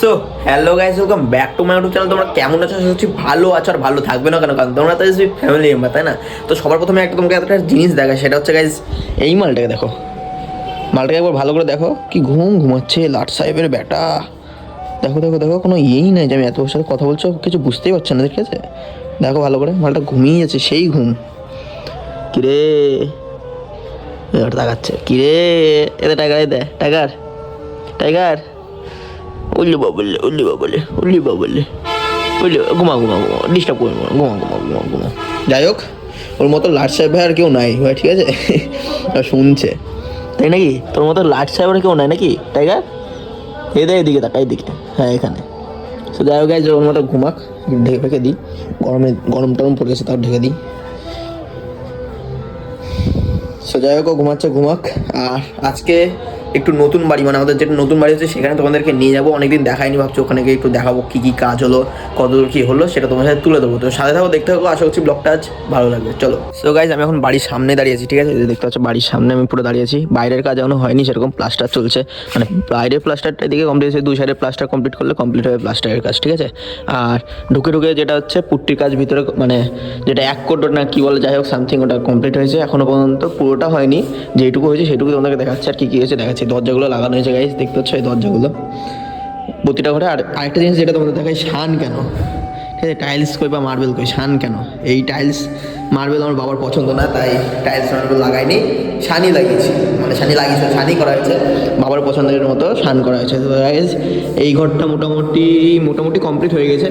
So hello guys welcome back to my YouTube channel তোমরা কেমন আছো? করছি ভালো আছো আর ভালো থাকবে না কেন? কারণ তোমরা তো ফ্যামিলি মেম্বার তাই না? তো সবার প্রথমে একটা তোমাকে একটা জিনিস দেখা সেটা হচ্ছে গাইস এই মালটাকে দেখো। মালটাকে একবার ভালো করে দেখো। কি ঘুম ঘুমাচ্ছে লাট সাহেবের ব্যাটা। দেখো দেখো দেখো, কোনো ইয়েই নাই যে আমি এত সাথে কথা বলছো, কিছু বুঝতেই পারছ না, ঠিক আছে? দেখো ভালো করে, মালটা ঘুমিয়ে যাচ্ছে, সেই ঘুম। কিরে? এবার তাকাচ্ছে। কিরে? এদের টাইগার দে টাইগার টাইগার উল্লি বাবলে উল্লি বাবলে উল্লি বাবলে। উল্লি ঘুমা ঘুমা ঘুমা ডিস্টার্ব করে ঘুমা ঘুমা ঘুমা ঘুমা যাই হোক ওর মতো লাট সাহেব ভাই আর কেউ নাই ভাই ঠিক আছে? শুনছে। তাই নাকি? তোর মতো লাট সাহেব আর কেউ নাই নাকি? টাইগার? এই দেয় এদিকে তাকাই দিকে হ্যাঁ এখানে। তো যাই হোক ওর মতো ঘুমাক ঢেকে ফেকে দিই। গরমে গরম টরম পড়ে গেছে তাও ঢেকে দিই। সো যাই হোক ঘুমাচ্ছে ঘুমাক। আর আজকে একটু নতুন বাড়ি মানে আমাদের যেটা নতুন বাড়ি হচ্ছে সেখানে তোমাদেরকে নিয়ে যাব। অনেকদিন দেখাইনি, ভাবছি ওখানে গিয়ে একটু দেখাবো কী কী কাজ হলো, কতদূর কী হলো, সেটা তোমার সাথে তুলে দেবো তো সাথে থাকো, দেখতে থাকো, আশা করছি ব্লগটা আজ ভালো লাগবে। চলো। সো গাইজ আমি এখন বাড়ির সামনে দাঁড়িয়ে আছি, ঠিক আছে? দেখতে পাচ্ছ, বাড়ির সামনে আমি পুরো দাঁড়িয়ে আছি। বাইরের কাজ এখনও হয়নি, সেরকম প্লাস্টার চলছে। মানে বাইরের প্লাস্টারটা এদিকে কমপ্লিট হয়েছে, দুই সাইডে প্লাস্টার কমপ্লিট করলে কমপ্লিট হবে প্লাস্টারের কাজ, ঠিক আছে? আর ঢুকে ঢুকে যেটা হচ্ছে, পুট্টির কাজ ভিতরে মানে যেটা এক কোট না, কি বলে, যাই হোক সামথিং ওটা কমপ্লিট হয়েছে। এখনও পর্যন্ত পুরোটা হয়নি। যেটুকু হয়েছে সেটুকু তোমাদেরকে দেখাচ্ছে, আর কি কি হয়েছে দেখাচ্ছি। দরজাগুলো লাগানো হয়েছে গাইস দেখতে পাচ্ছ এই দরজাগুলো। প্রতিটা ঘরে, আর আরেকটা জিনিস যেটা তোমাদের দেখায় শান কেন? ঠিক আছে টাইলস কই বা মার্বেল কই, শান কেন? এই টাইলস মার্বেল আমার বাবার পছন্দ না, তাই টাইলস মার্বেল লাগাইনি শানি লাগিয়েছি। মানে শানি লাগিয়েছে শানি করা হয়েছে। বাবার পছন্দের মতো শান করা হয়েছে। তো এই ঘরটা মোটামুটি মোটামুটি কমপ্লিট হয়ে গেছে।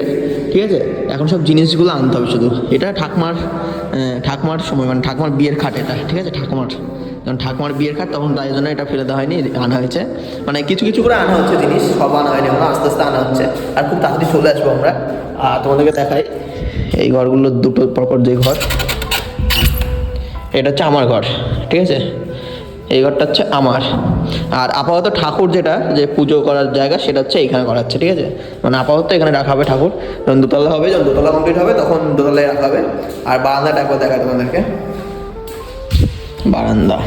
ঠিক আছে? এখন সব জিনিসগুলো আনতে হবে শুধু। এটা ঠাকমার ঠাকমার সময় মানে ঠাকমার বিয়ের খাট এটা, ঠিক আছে? ঠাকুমার। যখন ঠাকুমার বিয়ের খাট, তখন তাই জন্য এটা ফেলে দেওয়া হয়নি, আনা হয়েছে। মানে কিছু কিছু করে আনা হচ্ছে জিনিস, সব আনা হয়নি এখনও আস্তে আস্তে আনা হচ্ছে। আর খুব তাড়াতাড়ি চলে আসব আমরা। আর তোমাদেরকে দেখাই, এই ঘরগুলো দুটো পরপর যে ঘর, এটা হচ্ছে আমার ঘর, ঠিক আছে? এই ঘরটা হচ্ছে আমার। আর আপাতত ঠাকুর যেটা, যে পুজো করার জায়গা, সেটা হচ্ছে এখানে করা হচ্ছে, ঠিক আছে? মানে আপাতত এখানে রাখা হবে ঠাকুর। যখন দোতলা হবে, যখন দোতলা কমপ্লিট হবে, তখন দোতলায় রাখা হবে। আর বারান্দাটা একবার দেখায় তোমাদেরকে। বারান্দা।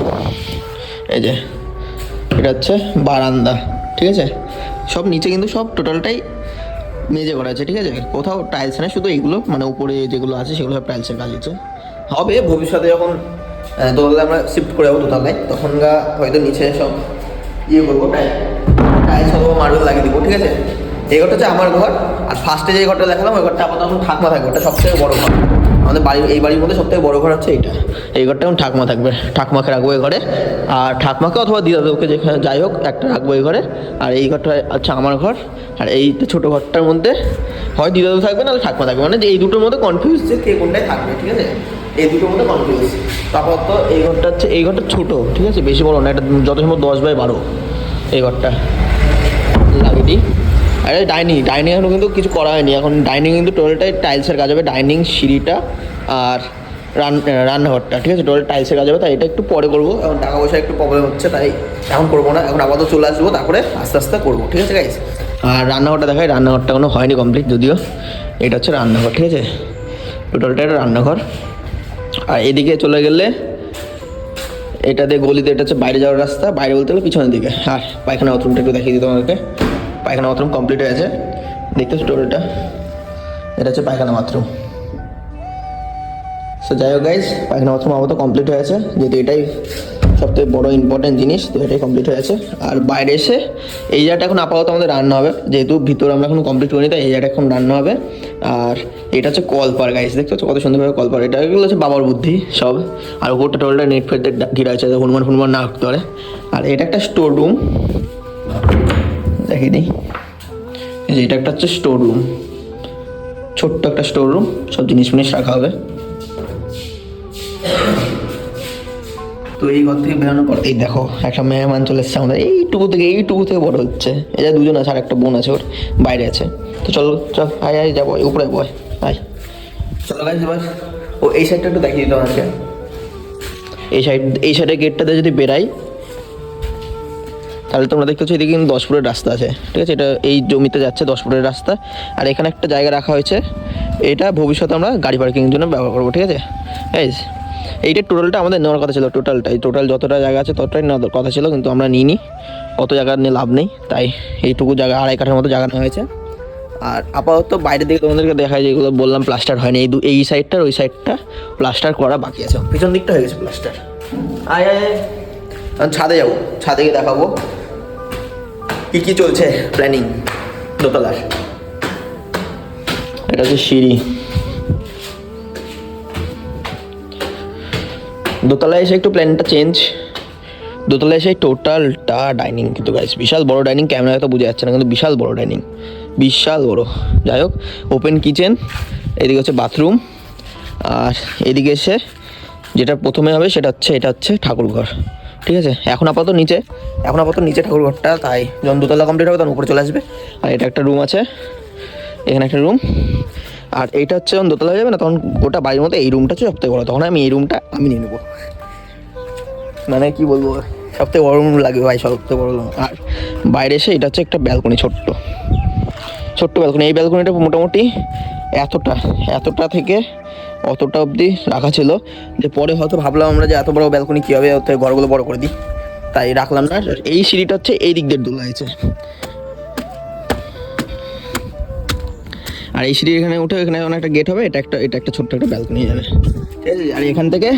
এই যে, এটা হচ্ছে বারান্দা, ঠিক আছে? সব নিচে কিন্তু সব টোটালটাই মেজে করা আছে, ঠিক আছে? কোথাও টাইলস না শুধু এগুলো মানে উপরে যেগুলো আছে, সেগুলো টাইলসের কাজ হচ্ছে। হবে, ভবিষ্যতে যখন দোতলায় আমরা শিফট করে যাব দোতলায় তখন গা হয়তো নিচে সব ইয়ে করব টাইলস অথবা মার্বেল লাগিয়ে দিব, ঠিক আছে? এই ঘরটা হচ্ছে আমার ঘর। আর ফার্স্টে যে ঘরটা দেখালাম, ওই ঘরটা আপাতত ঠাকমা থাকবে, ওটা সবথেকে বড় ঘর। আমাদের বাড়ি এই বাড়ির মধ্যে সবথেকে বড় ঘর হচ্ছে এইটা। এই ঘরটা এখন ঠাকমা থাকবে। ঠাকমাকে রাখব এই ঘরে। আর ঠাকমাকে অথবা দিদাদেরকে যেখানে যাই হোক, একটা রাখব এই ঘরে। আর এই ঘরটা হচ্ছে আমার ঘর। আর এই ছোটো ঘরটার মধ্যে হয় দিদাদু থাকবে, নাহলে ঠাকমা থাকবে। মানে যে এই দুটোর মধ্যে কনফিউজ যে কে কোনটায় থাকবে, ঠিক আছে? এই দুটোর মধ্যে কনফিউজ আপাতত এই ঘরটা হচ্ছে, এই ঘরটা ছোটো, ঠিক আছে? বেশি বড় না, এটা যত সম্ভব দশ বাই বারো, এই ঘরটা। লাগিয়ে দিই। আরে ডাইনিং ডাইনিং এখনও কিন্তু কিছু করা হয়নি। এখন ডাইনিং কিন্তু টোটালটাই টাইলসের কাজ হবে ডাইনিং সিঁড়িটা আর রান, রান্নাঘরটা, ঠিক আছে? টোটাল টাইলসের কাজ হবে, তাই এটা একটু পরে করব। এখন টাকা পয়সা একটু প্রবলেম হচ্ছে, তাই এখন করব না। এখন আপাতত চলে আসব, তারপরে আস্তে আস্তে করব, ঠিক আছে গাইস আর রান্নাঘরটা দেখাই, রান্নাঘরটা এখনও হয়নি কমপ্লিট যদিও এটা হচ্ছে রান্নাঘর, ঠিক আছে? টোটালটা একটা রান্নাঘর। আর এদিকে চলে গেলে এটা দিয়ে গলিতে, এটা হচ্ছে বাইরে যাওয়ার রাস্তা। বাইরে বলতে গেলে পিছনের দিকে। আর পায়খানা বাথরুমটা একটু দেখিয়ে দিই তোমাদেরকে। পায়খানা বাথরুম কমপ্লিট হয়ে হয়েছে দেখতে স্টোরিটা এটা হচ্ছে পায়খানা বাথরুম সো যাই হোক গাইজ পায়খানা বাথরুম আপাতত কমপ্লিট হয়েছে যেহেতু এটাই সবথেকে বড় ইম্পর্টেন্ট জিনিস, তো এটাই কমপ্লিট হয়েছে আর বাইরে এসে, এই জায়গাটা এখন আপাতত আমাদের রান্না হবে। যেহেতু ভিতরে আমরা এখন কমপ্লিট করিনি, তাই এই জায়গাটা এখন রান্না হবে। আর এটা হচ্ছে কলপার গাইস দেখতে পাচ্ছ কত সুন্দরভাবে কলপার। এটা এগুলো হচ্ছে বাবার বুদ্ধি সব। আর ওপরটা টোলটা নেট ফেট ঘিরে আছে হনুমান হনুমান না ধরে আর এটা একটা স্টোর রুম দেখি দিই যে এটা একটা হচ্ছে স্টোর রুম ছোট্ট একটা স্টোর রুম সব জিনিস ফিনিস রাখা হবে। তো এই ঘর থেকে বেরোনোর পর এই দেখো একটা মেহমান চলে এসছে আমাদের। এইটুকু থেকে এইটুকু থেকে বড় হচ্ছে। এই যে দুজন আছে আর একটা বোন আছে ওর বাইরে আছে। তো চলো চল আয় আয় যাব উপরে বয় আয় চলো গাইজ এবার ও এই সাইডটা একটু দেখিয়ে দিতে আমাকে এই সাইড এই সাইডের গেটটাতে যদি বেরাই তাহলে তোমরা দেখতে পাচ্ছ এদিকে কিন্তু দশ ফুটের রাস্তা আছে। ঠিক আছে? এটা এই জমিতে যাচ্ছে দশ ফুটের রাস্তা। আর এখানে একটা জায়গা রাখা হয়েছে। এটা ভবিষ্যতে আমরা গাড়ি পার্কিংয়ের জন্য ব্যবহার করব ঠিক আছে? এই এইটা টোটালটা আমাদের নেওয়ার কথা ছিল টোটালটা এই টোটাল যতটা জায়গা আছে ততটাই নেওয়ার কথা ছিল, কিন্তু আমরা নিইনি। অত জায়গা নিয়ে লাভ নেই, তাই এইটুকু জায়গা, আড়াই কাঠার মতো জায়গা নেওয়া হয়েছে। আর আপাতত বাইরের দিকে তোমাদেরকে দেখায় যেগুলো বললাম প্লাস্টার হয়নি। এই এই সাইডটার ওই সাইডটা প্লাস্টার করা বাকি আছে। পিছন দিকটা হয়ে গেছে প্লাস্টার আয় আয়। ছাদে যাব, ছাদে গিয়ে দেখাবো কী কী চলছে প্ল্যানিং দোতলার। এটা হচ্ছে সিঁড়ি। দোতলায় এসে একটু প্ল্যানটা চেঞ্জ দোতলায় এসে টোটালটা ডাইনিং কিন্তু গাইস বিশাল বড় ডাইনিং ক্যামেরা তো বোঝা যাচ্ছে না, কিন্তু বিশাল বড় ডাইনিং বিশাল বড়। যাই হোক ওপেন কিচেন এদিকে হচ্ছে বাথরুম আর এদিকে এসে যেটা প্রথমে হবে সেটা হচ্ছে, এটা হচ্ছে ঠাকুরঘর ঠিক আছে? এখন আপাতত নিচে, এখন আপাতত নিচে ঠাকুরঘরটা তাই যখন দোতলা কমপ্লিট হবে তখন উপরে চলে আসবে। আর এটা একটা রুম আছে, এখানে একটা রুম আর এইটা হচ্ছে যখন দোতলা হয়ে যাবে না, তখন গোটা বাড়ির মধ্যে এই রুমটা হচ্ছে সবথেকে বড়। তখন আমি এই রুমটা আমি নিয়ে নেব। মানে কি বলব, সবথেকে বড় রুম লাগবে ভাই, সবথেকে বড় রুম আর বাইরে এসে এটা হচ্ছে একটা ব্যালকনি ছোট্ট। ছোট্ট ব্যালকনি এই ব্যালকনিটা মোটামুটি এতটা এতটা থেকে অতটা অবধি রাখা ছিল যে পরে হয়তো ভাবলাম আমরা যে এত বড় ব্যালকনি কী হবে ওতে ঘরগুলো বড় করে দিই। তাই রাখলাম না। এই সিঁড়িটা হচ্ছে এই দিক দিয়ে দোলা হয়েছে। আর এই সিঁড়ি এখানে উঠে এখানে অনেক একটা গেট হবে, এটা একটা এটা একটা ছোট্ট একটা ব্যালকনি এখানে ঠিক আছে? আর এখান থেকে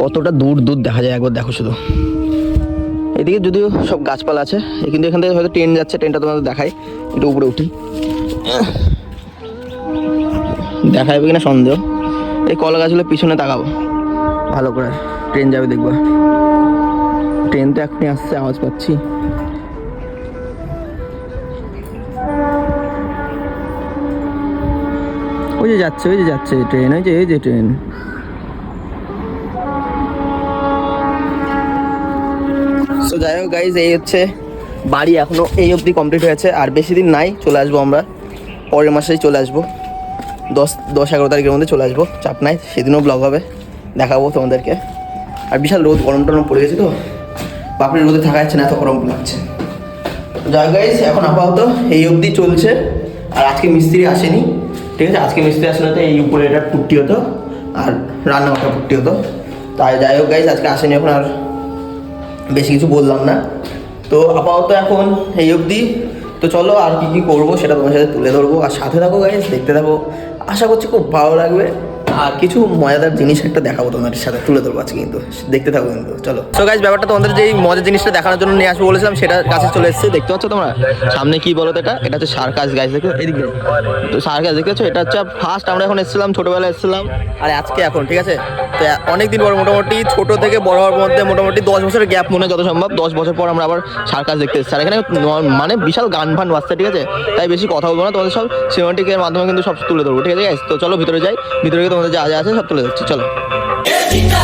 কতটা দূর দূর দেখা যায় একবার দেখো শুধু। এদিকে যদিও সব গাছপালা আছে কিন্তু এখান থেকে হয়তো ট্রেন যাচ্ছে ট্রেনটা তোমাদের দেখাই, একটু উপরে উঠি। দেখা যাবে কিনা সন্দেহ। এই কলা গাছগুলো পিছনে তাকাবো। ভালো করে ট্রেন যাবে দেখব। ট্রেন তো এখনই আসছে, আওয়াজ পাচ্ছি। ওই যে যাচ্ছে, ওই যে যাচ্ছে ট্রেন, ওই যে, এই যে ট্রেন। সো যাই হোক গাইজ এই হচ্ছে বাড়ি এখনও এই অবধি কমপ্লিট হয়েছে। আর বেশি দিন নাই, চলে আসব আমরা। পরের মাসেই চলে আসব। দশ দশ, এগারো তারিখের মধ্যে চলে আসব। চাপ নাই, সেদিনও ব্লগ হবে। দেখাবো তোমাদেরকে। আর বিশাল রোদ, গরম টরম পড়ে গেছে তো। বাপরে, রোদে থাকা যাচ্ছে না, এত গরম লাগছে। যাই গাইজ এখন আপাতত এই অবধি চলছে। আর আজকে মিস্ত্রি আসেনি। ঠিক আছে? আজকে মিস্ত্রি আসলে তো এই উপরে এটা পুট্টি হতো আর রান্নাঘরটা পুট্টি হতো। তাই যাই হোক গাইজ আজকে আসেনি এখন আর বেশি কিছু বললাম না। তো আপাতত এখন এই অবধি। তো চলো আর কি কি করব সেটা তোমার সাথে তুলে ধরবো। আর সাথে থাকো গাইজ দেখতে থাকো। আশা করছি খুব ভালো লাগবে। আর কিছু মজাদার জিনিস একটা দেখাবো তোমাদের সাথে, তুলে ধরবো আজকে কিন্তু। দেখতে থাকো কিন্তু, চলো। তো গাইজ ব্যাপারটা তোমাদের যেই মজার জিনিসটা দেখানোর জন্য নিয়ে আসব বলেছিলাম সেটা কাছে চলে এসেছে। দেখতে পাচ্ছ তোমরা? সামনে কি বলো এটা? এটা হচ্ছে সার্কাস গাইজ দেখো এদিকে তো সার্কাস, দেখতে পাচ্ছ? এটা হচ্ছে ফার্স্ট আমরা এখন এসেছিলাম, ছোটোবেলায় এসেছিলাম। আর আজকে এখন, ঠিক আছে? তো অনেক দিন পর মোটামুটি ছোট থেকে বড় হওয়ার মধ্যে মোটামুটি দশ বছরের গ্যাপ মনে যত সম্ভব, দশ বছর পর আমরা আবার সার্কাস দেখতে এসেছি। আর এখানে মানে বিশাল গান ফান বাজছে, ঠিক আছে? তাই বেশি কথা বলব না, তোমাদের সব সিনেমাটিকের মাধ্যমে কিন্তু সব তুলে ধরবো, ঠিক আছে তো চলো ভিতরে যাই, ভিতরে গিয়ে তোমাদের যা যা আছে সব তুলে ধরছি চলো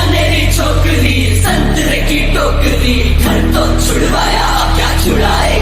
मेरी छोकरी संतरे की टोकरी घर तो छुड़वाया क्या छुड़ाए